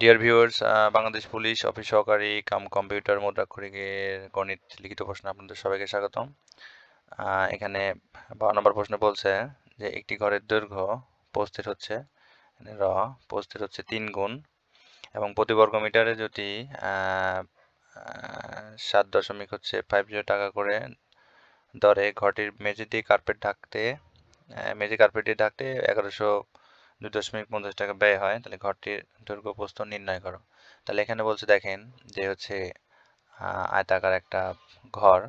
Dear viewers Bangladesh police office সহকারী cum computer মুদ্রাক্ষরিকের গণিত লিখিত প্রশ্ন আপনাদের সবাইকে স্বাগতম। এখানে বারো নম্বর প্রশ্ন বলছে যে, একটি ঘরের দৈর্ঘ্য পোস্তের হচ্ছে র, পোস্তের হচ্ছে তিন গুণ এবং প্রতি বর্গ মিটারে যদি সাত দশমিক হচ্ছে ফাইভ জিরো টাকা করে দরে ঘরটির মেঝে দিয়ে কার্পেট ঢাকতে মেঝে কার্পেট দিয়ে ঢাকতে এগারোশো দুই দশমিক পঞ্চাশ টাকা ব্যয় হয়, তাহলে ঘরটির দৈর্ঘ্য প্রস্থ নির্ণয় করো। তাহলে এখানে বলছে, দেখেন যে হচ্ছে আয়তাকার একটা ঘর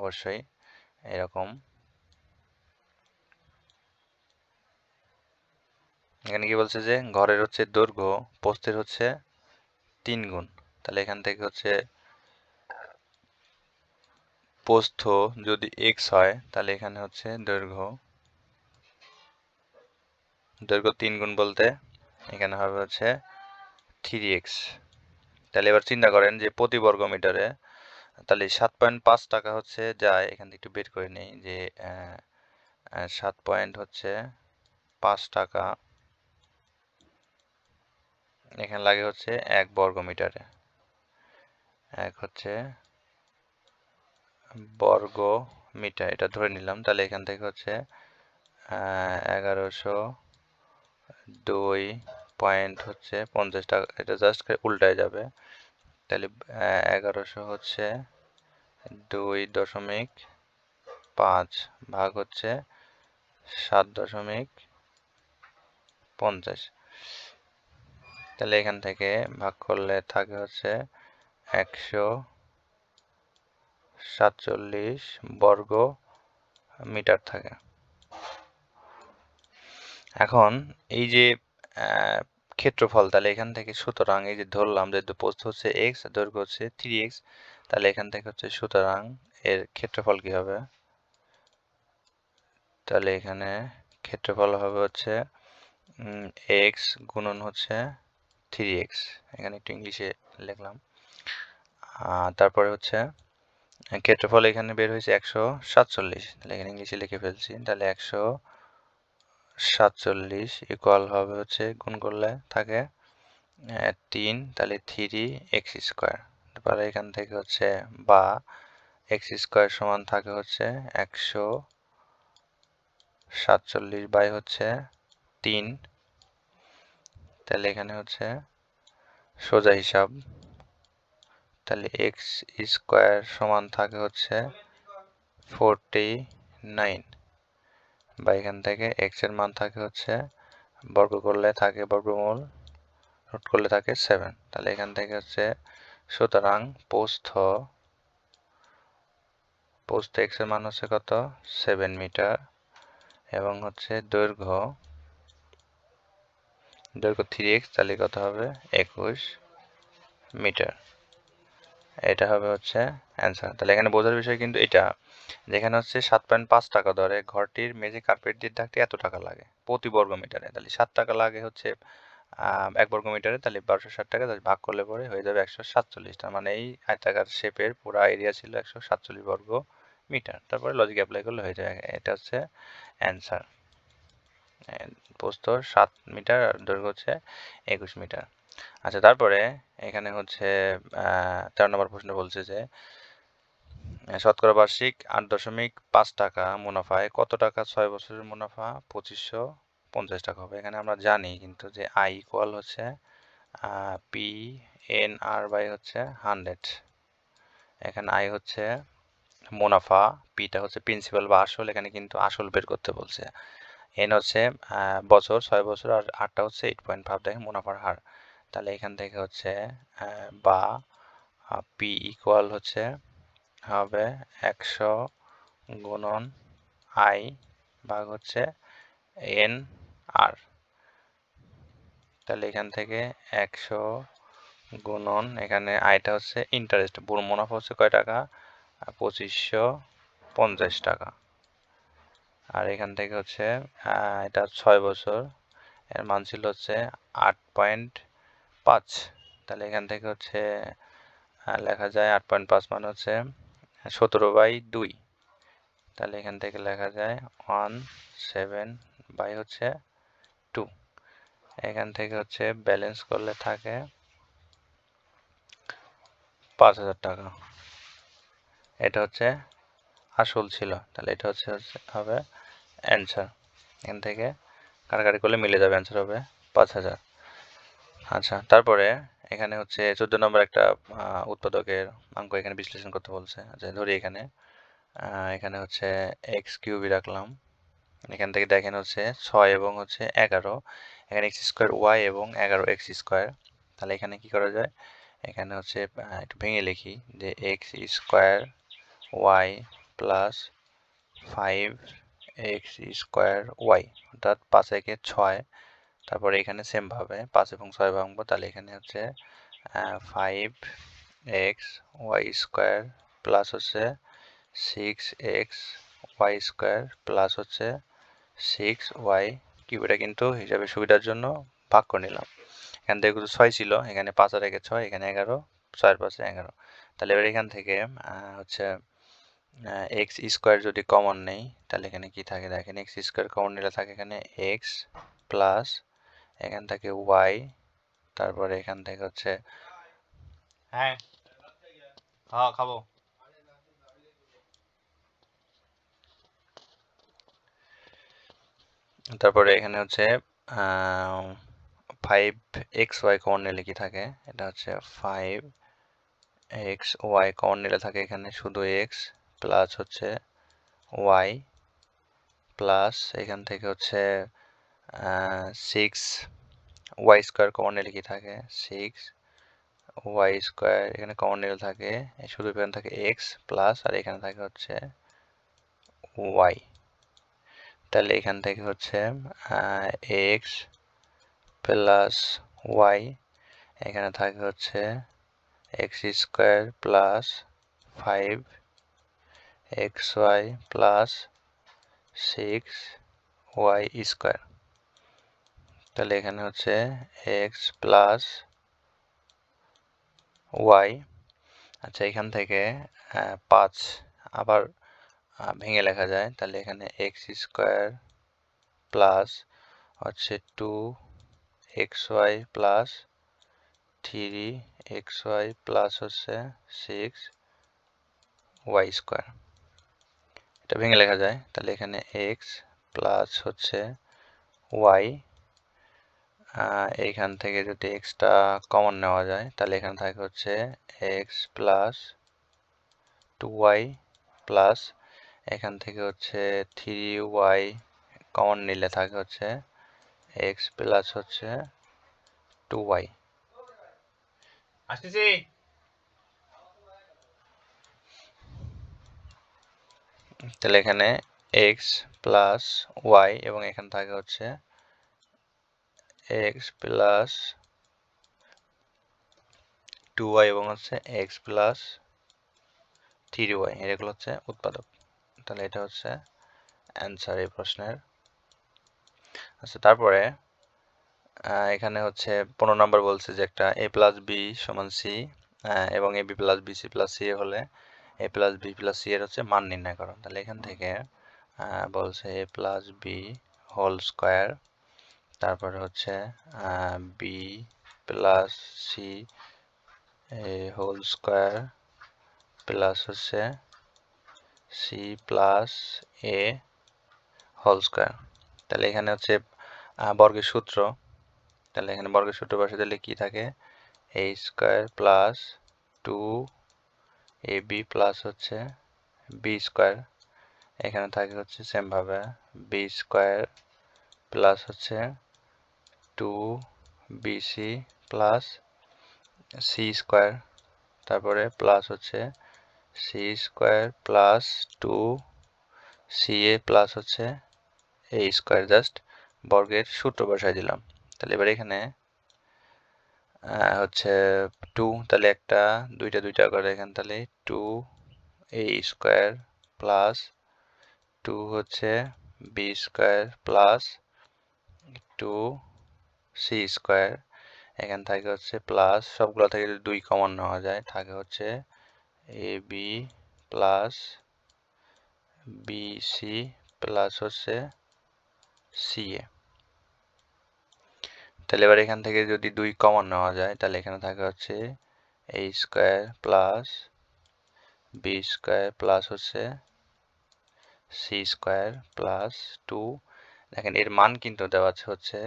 অবশ্যই এরকম। এখানে কি বলছে যে, ঘরের হচ্ছে দৈর্ঘ্য প্রস্থের হচ্ছে তিন গুণ। তাহলে এখান থেকে হচ্ছে প্রস্থ যদি এক্স হয়, তাহলে এখানে হচ্ছে দৈর্ঘ্য দৈর্ঘ্য তিন গুণ বলতে এখানে হবে হচ্ছে থ্রি এক্স তাহলে এবার চিন্তা করেন যে প্রতি বর্গ মিটারে তাহলে সাত পয়েন্ট পাঁচ টাকা হচ্ছে যায়। এখান থেকে একটু বের করে নেই যে সাত পয়েন্ট হচ্ছে পাঁচ টাকা। এখানে লাগে হচ্ছে এক বর্গ মিটারে। এক হচ্ছে বর্গ মিটার। এটা ধরে নিলাম। তাহলে এখান থেকে হচ্ছে এগারোশো দুই পয়েন্ট হচ্ছে পঞ্চাশ টাকা। এটা জাস্ট উল্টায় যাবে। তাহলে এগারোশো হচ্ছে দুই দশমিক পাঁচ ভাগ হচ্ছে সাত দশমিক পঞ্চাশ। তাহলে এখান থেকে ভাগ করলে থাকে হচ্ছে একশো সাতচল্লিশ বর্গ মিটার থাকে। এখন এই যে ক্ষেত্রফল, তাহলে এখান থেকে সুতরাং এই যে ধরলাম যে পোস্ত হচ্ছে এক্স দৈর্ঘ্য হচ্ছে থ্রি এক্স তাহলে এখান থেকে হচ্ছে সুতরাং এর ক্ষেত্রফল কি হবে? তাহলে এখানে ক্ষেত্রফল হবে হচ্ছে এক্স গুণন হচ্ছে থ্রি এক্স এখানে একটু ইংলিশে লিখলাম। তারপরে হচ্ছে, ক্ষেত্রফল এখানে বের হয়েছে একশো সাতচল্লিশ, তাহলে এখানে ইংলিশে লিখে ফেলছি, তাহলে একশো সাতচল্লিশ ইকুয়াল হবে হচ্ছে, গুণ করলে থাকে তিন, তাহলে থ্রি এক্স স্কোয়ার তারপরে এখান থেকে হচ্ছে বা এক্স স্কোয়ার সমান থাকে হচ্ছে একশো সাতচল্লিশ বাই হচ্ছে তিন। তাহলে এখানে হচ্ছে সোজা হিসাব। তাহলে এক্স স্কোয়ার সমান থাকে হচ্ছে ফোরটি নাইন বা এখান থেকে এক্সের মান থাকে হচ্ছে, বর্গ করলে থাকে বর্গমূল রুট করলে থাকে সেভেন তাহলে এখান থেকে হচ্ছে, সুতরাং পোস্থ পোস্থ এক্সের মান হচ্ছে কত? Seven metre. এবং হচ্ছে দৈর্ঘ্য দৈর্ঘ্য থ্রি এক্স তাহলে কত হবে? একুশ মিটার। এটা হবে হচ্ছে অ্যান্সার তাহলে এখানে বোঝার বিষয় কিন্তু এটা, যেখানে হচ্ছে সাত পয়েন্ট পাঁচ টাকা ধরে ঘরটির মেঝে কার্পেট দিয়ে থাকতে এত টাকা লাগে? প্রতি বর্গ মিটারে তাহলে সাত টাকা লাগে হচ্ছে এক বর্গ মিটারে তাহলে বারোশো ষাট টাকা, তাহলে ভাগ করলে পরে হয়ে যাবে একশো সাতচল্লিশ। তার মানে এই আয়তাকার শেপের পুরো এরিয়া ছিল একশো সাতচল্লিশ বর্গ মিটার তারপরে লজিক অ্যাপ্লাই করলে হয়ে যাবে, এটা হচ্ছে অ্যান্সার প্রস্থ সাত মিটার আর দৈর্ঘ্য হচ্ছে একুশ মিটার। আচ্ছা তারপরে এখানে হচ্ছে তেরো নম্বর প্রশ্ন বলছে যে, শতকরা বার্ষিক আট দশমিক পাঁচ টাকা মুনাফায় কত টাকা ছয় বছরের মুনাফা? পঁচিশশো পঞ্চাশ টাকা হবে। এখানে আমরা জানি কিন্তু যে আই ইকুয়াল হচ্ছে পি এন আর বাই হচ্ছে হান্ড্রেড এখানে আই হচ্ছে মুনাফা পিটা হচ্ছে প্রিন্সিপাল বা আসল। এখানে কিন্তু আসল বের করতে বলছে। এন হচ্ছে বছর, ছয় বছর আর আটটা হচ্ছে এইট পয়েন্ট ফাইভ দেখেন মুনাফার হার। তাহলে এখান থেকে হচ্ছে বা পি ইকুয়াল হচ্ছে হবে একশো গুণন আই ভাগ হচ্ছে এন আর তাহলে এখান থেকে একশো গুণন, এখানে আইটা হচ্ছে ইন্টারেস্ট পুরো মুনাফা হচ্ছে কয় টাকা? পঁচিশশো পঞ্চাশ টাকা। আর এখান থেকে হচ্ছে এটা ছয় বছর। এর মান ছিল হচ্ছে আট পয়েন্ট পাঁচ। তাহলে এখান থেকে হচ্ছে লেখা যায় আট পয়েন্ট পাঁচ মানে হচ্ছে সতেরো বাই দুই। তাহলে এখান থেকে লেখা যায় ওয়ান সেভেন বাই হচ্ছে টু। এখান থেকে হচ্ছে ব্যালেন্স করলে থাকে পাঁচ হাজার টাকা। এটা হচ্ছে আসল ছিল। তাহলে এটা হচ্ছে হবে অ্যান্সার এখান থেকে কাটাকাটি করলে মিলে যাবে অ্যান্সার হবে পাঁচ হাজার। আচ্ছা তারপরে এখানে হচ্ছে চোদ্দ নম্বর একটা উৎপাদকের অঙ্ক এখানে বিশ্লেষণ করতে বলছে। আচ্ছা ধরি এখানে। এখানে হচ্ছে এক্স কিউবই রাখলাম। এখান থেকে দেখেন হচ্ছে ছয় এবং হচ্ছে এগারো। এখানে এক্স স্কোয়ার ওয়াই এবং এগারো এক্স স্কোয়ার তাহলে এখানে কি করা যায়? এখানে হচ্ছে একটু ভেঙে লিখি যে X square Y plus five X square Y অর্থাৎ পাঁচ একে ছয়, তারপরে এখানে সেমভাবে পাঁচ এবং ছয় ভাঙবো, তাহলে এখানে হচ্ছে five X Y square plus হচ্ছে six X Y square plus হচ্ছে সিক্স ওয়াই কিউব কিন্তু হিসাবে সুবিধার জন্য ভাগ করে নিলাম। এখান থেকে কিন্তু ছয় ছিল, এখানে পাঁচ আর একে ছয়, এখানে এগারো ছয়ের পাশে এগারো। তাহলে এবার এখান থেকে হচ্ছে এক্স স্কোয়ার যদি কমন নেই তাহলে এখানে কি থাকে? দেখেন এক্স স্কোয়ার কমন নিলে থাকে এখানে এক্স প্লাস এখান থেকে ওয়াই তারপরে এখান থেকে হচ্ছে হ্যাঁ। হ্যাঁ খাব। তারপরে এখানে হচ্ছে ফাইভ এক্স ওয়াই কমন নিলে কি থাকে? এটা হচ্ছে ফাইভ এক্স ওয়াই কমন নিলে থাকে এখানে শুধু এক্স প্লাস হচ্ছে ওয়াই প্লাস এখান থেকে হচ্ছে সিক্স ওয়াই স্কোয়ার কমন নিলে কি থাকে সিক্স ওয়াই স্কোয়ার এখানে কমন নিলে থাকে শুধু এখানে থাকে এক্স প্লাস আর এখানে থাকে হচ্ছে ওয়াই তাহলে এখান থেকে হচ্ছে এক্স প্লাস ওয়াই এখানে থাকে হচ্ছে X square plus five X Y plus six Y square তাহলে এখানে হচ্ছে এক্স প্লাস ওয়াই আচ্ছা এখান থেকে পাঁচ আবার ভেঙে লেখা যায়। তাহলে এখানে এক্স স্কোয়ার প্লাস হচ্ছে two X Y plus three X Y plus হচ্ছে সিক্স ওয়াই স্কোয়ার এটা ভেঙে লেখা যায়। তাহলে এখানে এক্স প্লাস হচ্ছে ওয়াই এইখান থেকে যদি এক্সটা কমন নেওয়া যায়, তাহলে এখানে থাকে হচ্ছে X plus two Y plus এখান থেকে হচ্ছে থ্রি ওয়াই কমন নিলে থাকে হচ্ছে এক্স প্লাস হচ্ছে টু ওয়াই আসতেছি? তাহলে এখানে এক্স প্লাস ওয়াই এবং এখানে থাকে হচ্ছে এক্স প্লাস টু ওয়াই এবং হচ্ছে এক্স প্লাস থ্রি ওয়াই এগুলো হচ্ছে উৎপাদক। তাহলে এটা হচ্ছে অ্যান্সার এই প্রশ্নের। আচ্ছা তারপরে এখানে হচ্ছে পনেরো নম্বর বলছে যে একটা এ প্লাস বি সমান সি এবং A B plus B C plus C হলে A plus B plus C এর হচ্ছে মান নির্ণয় করো তাহলে এখান থেকে বলছে A plus B whole square তারপরে হচ্ছে B plus C whole square plus হচ্ছে C plus A whole square তাহলে এখানে হচ্ছে বর্গের সূত্র। তাহলে এখানে বর্গের সূত্র বসে দিলে কি থাকে? A square plus two A B plus হচ্ছে বি স্কোয়ার এখানে থাকে হচ্ছে সেমভাবে বি স্কোয়ার প্লাস হচ্ছে two BC plus C square তারপরে প্লাস হচ্ছে C square plus two C A plus হচ্ছে এ স্কোয়ার জাস্ট বর্গের সূত্র বসাই দিলাম। তাহলে এবার এখানে হচ্ছে টু তাহলে একটা, দুইটা দুইটা করে এখানে, তাহলে two A square plus two হচ্ছে B square plus two C square এখান থেকে হচ্ছে প্লাস সবগুলো থেকে দুই কমন নেওয়া যায়, থাকে হচ্ছে A B plus B C plus হচ্ছে সি এ। তাহলে এবার এখান থেকে যদি দুই কমন নেওয়া যায়, তাহলে এখানে থাকে হচ্ছে A square plus B square plus হচ্ছে সি স্কোয়ার প্লাস টু দেখেন, এর মান কিন্তু দেওয়া আছে হচ্ছে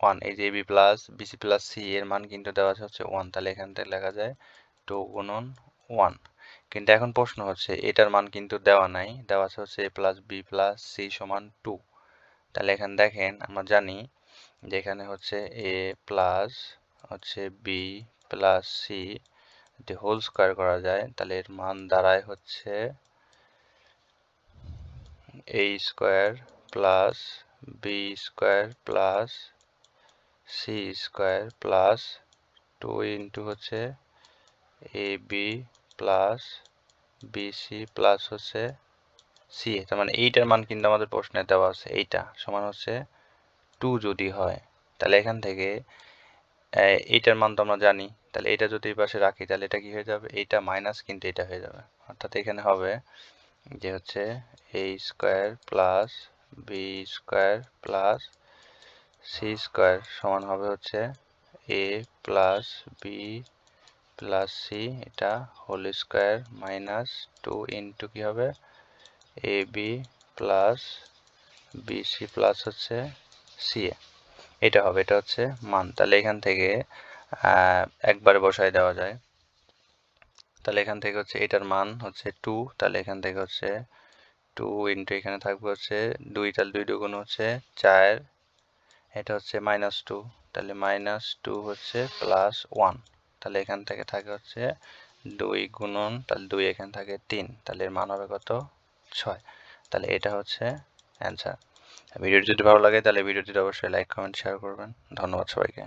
ওয়ান এই যে B plus BC plus C এর মান কিন্তু দেওয়া আছে হচ্ছে ওয়ান তাহলে এখান থেকে লেখা যায় টু গুণন ওয়ান কিন্তু এখন প্রশ্ন হচ্ছে, এটার মান কিন্তু দেওয়া নাই। দেওয়া আছে হচ্ছে A plus B plus C সমান টু তাহলে এখানে দেখেন, আমরা জানি যে এখানে হচ্ছে এ প্লাস হচ্ছে বি প্লাস সি যদি হোল স্কোয়ার করা যায়, তাহলে এর মান দাঁড়ায় হচ্ছে A square plus B square plus C square plus two into হচ্ছে A B plus BC plus হচ্ছে সি তার মানে এইটার মান কিন্তু আমাদের প্রশ্নে দেওয়া আছে, এইটা সমান হচ্ছে টু যদি হয়, তাহলে এখান থেকে এইটার মান তো আমরা জানি, তাহলে এটা যদি এই পাশে রাখি, তাহলে এটা কি হয়ে যাবে? এইটা মাইনাস কিন্তু এটা হয়ে যাবে। অর্থাৎ এখানে হবে যে হচ্ছে A square plus B square plus C square সমান হবে হচ্ছে A plus B plus C এটা whole square minus two into কী হবে? A B plus B C plus হচ্ছে সি এ। এটা হবে, এটা হচ্ছে মান। তাহলে এখান থেকে একবার একবারে বসায় দেওয়া যায়। তাহলে এখান থেকে হচ্ছে এটার মান হচ্ছে টু তাহলে এখান থেকে হচ্ছে টু ইন্টু এখানে থাকবে হচ্ছে দুই। তাহলে দুই দুগুণ হচ্ছে চার। এটা হচ্ছে মাইনাস টু তাহলে মাইনাস টু হচ্ছে প্লাস ওয়ান তাহলে এখান থেকে থাকে হচ্ছে দুই গুণন, তাহলে দুই এখানে থাকে তিন। তাহলে এর মান হবে কত? ছয়। তাহলে এটা হচ্ছে অ্যান্সার ভিডিওটি যদি ভালো লাগে তাহলে ভিডিওটি অবশ্যই লাইক কমেন্ট শেয়ার করবেন। ধন্যবাদ সবাইকে।